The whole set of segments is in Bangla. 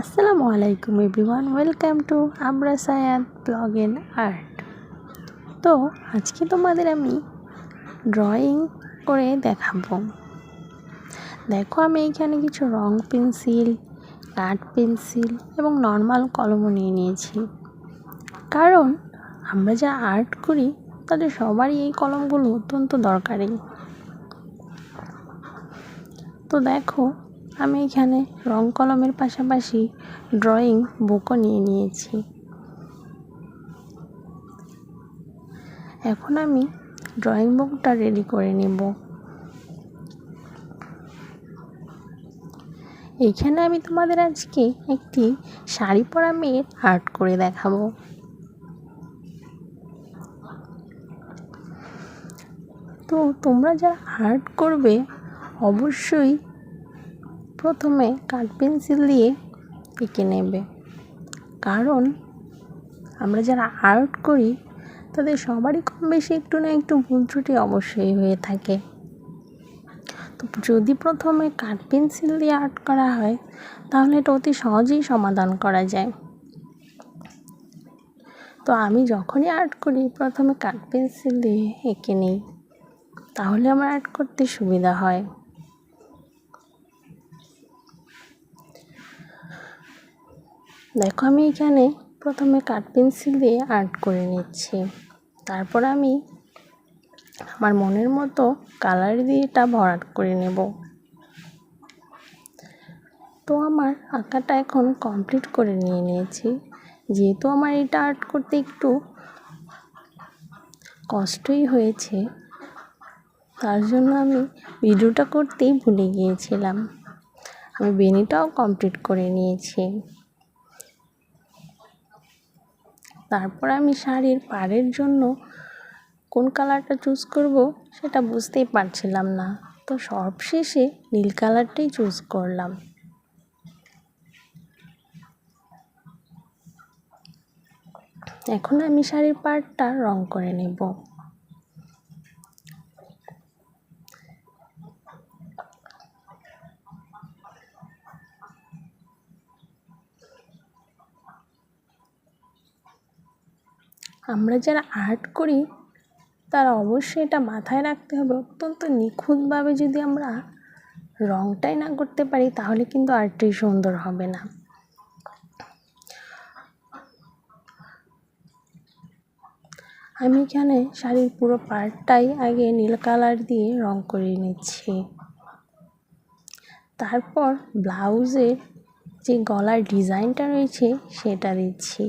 আসসালামু আলাইকুম এভরিওয়ান, ওয়েলকাম টু আমরা সায়াদ ব্লগ এন্ড আর্ট। তো আজকে তোমাদের আমি ড্রয়িং করে দেখাবো। দেখো আমি এখানে কিছু রং পেন্সিল কাঠ পেন্সিল এবং নর্মাল কলমও নিয়ে নিয়েছি। কারণ আমরা যা আর্ট করি তাদের সবারই এই কলমগুলো অত্যন্ত দরকারি। তো দেখো আমি এখানে রং কলমের পাশাপাশি ড্রয়িং বুকও নিয়ে নিয়েছি। এখন আমি ড্রয়িং বুকটা রেডি করে নেব। এইখানে আমি তোমাদের আজকে একটি শাড়ি পরা মেয়ের আর্ট করে দেখাবো। তো তোমরা যারা আর্ট করবে, অবশ্যই প্রথমে কাঠ পেন্সিল দিয়ে এঁকে নেবে। কারণ আমরা যারা আর্ট করি, তাদের সবারই কম বেশি একটু না একটু ভুল ত্রুটি অবশ্যই হয়ে থাকে। তো যদি প্রথমে কাঠ পেন্সিল দিয়ে আর্ট করা হয়, তাহলে এটা অতি সহজেই সমাধান করা যায়। তো আমি যখনই আর্ট করি, প্রথমে কাঠ পেন্সিল দিয়ে এঁকে নিই। তাহলে আমার আর্ট করতে সুবিধা হয়। দেখো আমি এখানে প্রথমে কাঠ পেন্সিল দিয়ে আর্ট করে নিচ্ছি। তারপর আমি আমার মনের মতো কালার দিয়ে এটা ভরাট করে নেব। তো আমার আঁকাটা এখন কমপ্লিট করে নিয়ে নিয়েছি। যেহেতু আমার এটা আর্ট করতে একটু কষ্টই হয়েছে, তার জন্য আমি ভিডিওটা করতেই ভুলে গিয়েছিলাম। আমি বেনিটাও কমপ্লিট করে নিয়েছি। তারপর আমি শাড়ির পাড়ের জন্য কোন কালারটা চুজ করব সেটা বুঝতেই পারছিলাম না। তো সবশেষে নীল কালারটাই চুজ করলাম। এখন আমি শাড়ির পাড়টা রং করে নেব। আমরা যারা আর্ট করি, তারা অবশ্যই এটা মাথায় রাখতে হবে। অত্যন্ত নিখুঁতভাবে যদি আমরা রঙটাই না করতে পারি, তাহলে কিন্তু আর্টটি সুন্দর হবে না। আমি এখানে শাড়ির পুরো পার্টটাই আগে নীল কালার দিয়ে রং করে নিচ্ছি। তারপর ব্লাউজের যে গলার ডিজাইনটা রয়েছে, সেটা দিচ্ছি।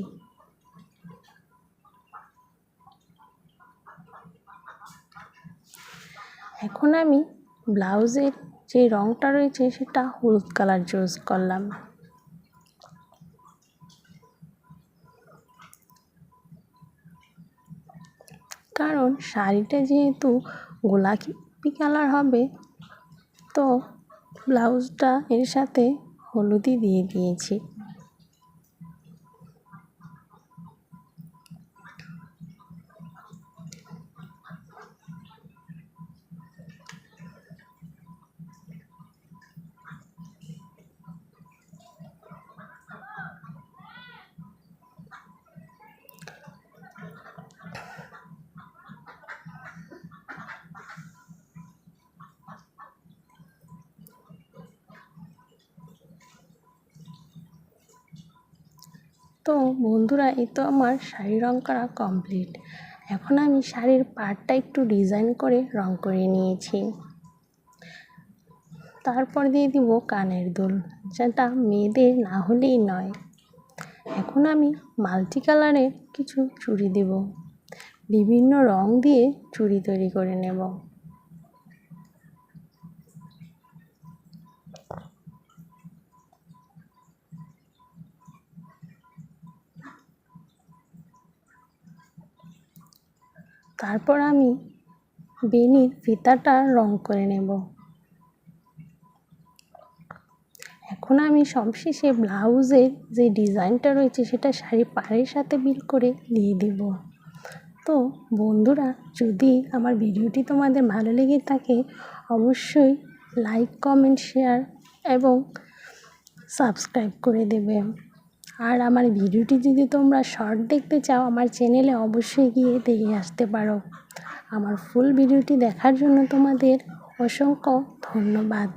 এখন আমি ব্লাউজের যে রঙটা রয়েছে সেটা হলুদ কালার চুজ করলাম। কারণ শাড়িটা যেহেতু গোলাপি কালার হবে, তো ব্লাউজটা এর সাথে হলুদই দিয়ে দিয়েছি। তো বন্ধুরা, এই তো আমার শাড়ি রং করা কমপ্লিট এখন আমি শাড়ির পাড়টা একটু ডিজাইন করে রং করে নিয়েছি। তারপর দিয়ে দিব কানের দুল, যেটা মেয়েদের না হলেই নয়। এখন আমি মাল্টি কালারের কিছু চুড়ি দেব। বিভিন্ন রং দিয়ে চুড়ি তৈরি করে নেব। তারপর আমি বেনির ফিতাটা রং করে নেব। এখন আমি সবশেষে ব্লাউজের যে ডিজাইনটা রয়েছে, সেটা শাড়ি পাড়ের সাথে বিল করে দিয়ে দিব। তো বন্ধুরা, যদি আমার ভিডিওটি তোমাদের ভালো লেগে থাকে, অবশ্যই লাইক কমেন্ট শেয়ার এবং সাবস্ক্রাইব করে দেবে। আর আমার ভিডিওটি যদি তোমরা শর্ট দেখতে চাও, আমার চ্যানেলে অবশ্যই গিয়ে দেখে আসতে পারো। আমার ফুল ভিডিওটি দেখার জন্য তোমাদের অসংখ্য ধন্যবাদ।